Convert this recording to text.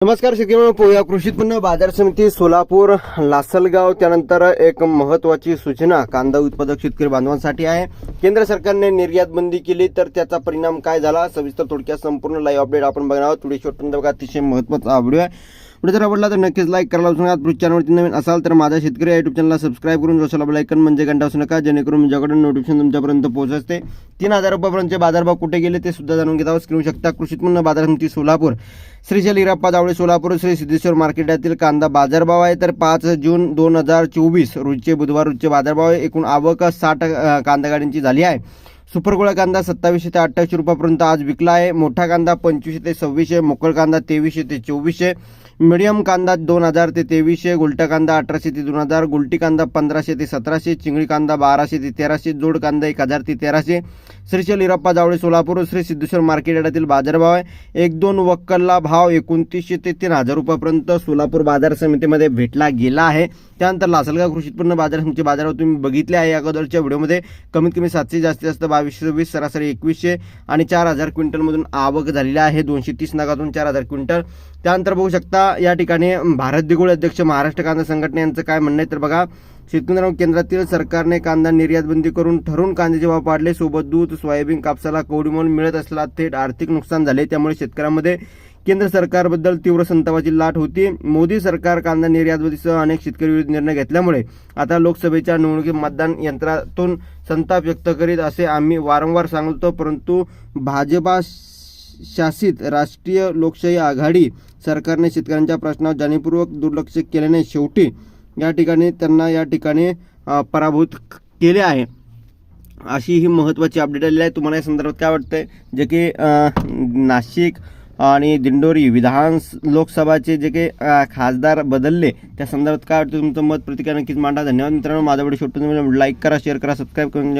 नमस्कार शेतकरी पोया कृषी उत्पन्न बाजार समिती सोलापूर लासलगाव त्यानंतर एक महत्वाची सूचना कांदा उत्पादक शेतकरी बांधवांसाठी आहे. केंद्र सरकारने निर्यात बंदी केली तर त्याचा परिणाम काय झाला? सविस्तर थोडक्यात संपूर्ण लाईव्ह अपडेट आपण बघणार आहोत. थोडी शेवटपर्यंत बघा अतिशय महत्त्वाचा व्हिडिओ आहे. व्हिडिओ जर आवडला तर नक्कीच लाईक करायला विसरू नका. पुढच्या चॅनलवरती नवीन असाल तर माझा शेतकरी युट्यूब चॅनलला सबस्क्राईब करून जोशाला बेलायकन म्हणजे घंटा असू नका जेणेकरून माझ्याकडून नोटिफिकेशन तुमच्यापर्यंत पोहोचते. तीन हजार रुपयापर्यंतचे बाजारभाव कुठे गेले ते सुद्धा जाणून घेता स्क्रीन शकता कृषी उत्पन्न बाजार समिती सोलापूर. श्री शलिराप्पा जावळे सोलापूर श्री सिद्धेश्वर मार्केट यातील कांदा बाजारभाव आहे. तर पाच जून दोन हजार चोवीस रोजचे बुधवार रोजचे बाजारभाव आहे. एकूण आवक साठ कांदा गाड्यांची झाली आहे. सुपरगोळा कांदा सत्तावीसशे ते अठ्ठावीसशे रुपयापर्यंत आज विकला आहे. मोठा कांदा पंचवीसशे ते सव्वीसशे मोकळ कांदा तेवीसशे ते चोवीसशे मिडियम कांदा दोन हजार ते तेवीसशे गुलटा कांदा अठराशे ते दोन हजार गुलटी कांदा पंधराशे ते सतराशे चिंगळी कांदा बाराशे ते तेराशे जोड कांदा एक हजार ते तेराशे. श्रीशैल इरप्पा जावळे सोलापूर श्री सिद्धेश्वर मार्केट यार्डातील बाजारभाव आहे. एक दोन वक्कलला भाव एकोणतीसशे ते तीन हजार रुपयापर्यंत सोलापूर बाजार समितीमध्ये भेटला गेला आहे. त्यानंतर लासलगाव कृषी उत्पन्न बाजार समिती बाजारावर तुम्ही बघितले आहे. अगोदरच्या व्हिडिओमध्ये कमीत कमी सातशे जास्तीत जास्त बावीसशे सव्वीस सरासरी एकवीसशे आणि चार हजार क्विंटलमधून आवक झालेली आहे. दोनशे तीस नगातून चार हजार क्विंटल. त्यानंतर बघू शकता या ठिकाणी भारत दिगुळ अध्यक्ष महाराष्ट्र कांदा संघटने यांचं काय म्हणणं आहे? तर बघा शेतकरी केंद्रातील सरकारने कांदा निर्यात बंदी करून ठरून कांद्याचे भाव पाडले. सोबत दूध सोयाबीन कापसाला कवडीमोल मिळत असला थेट आर्थिक नुकसान झाले. त्यामुळे शेतकऱ्यांमध्ये केंद्र सरकारबद्दल तीव्र संतापाची लाट होती. मोदी सरकार कांदा निर्यात अनेक शेतकरी विरोधी निर्णय घेतल्यामुळे आता लोकसभेच्या निवडणुकीत मतदान यंत्रातून संताप व्यक्त करीत असे आम्ही वारंवार सांगतो परंतु भाजपा शासित राष्ट्रीय लोकशाही आघाडी सरकारने शेतकऱ्यांच्या प्रश्नावर जाणीवपूर्वक दुर्लक्ष केल्याने शेवटी या ठिकाणी त्यांना या ठिकाणी पराभूत केले आहे. अशी ही महत्त्वाची अपडेट आलेली आहे. तुम्हाला या संदर्भात काय वाटतंय? जे की नाशिक आणि दिंडोरी विधान लोकसभाचे जे काही खासदार बदलले त्या संदर्भात काय वाटतं तुमचं मत? प्रतिक्रिया नक्कीच मांडा. धन्यवाद मित्रांनो. माझा व्हिडिओ शेवटून लाईक करा शेअर करा सबस्क्राईब करून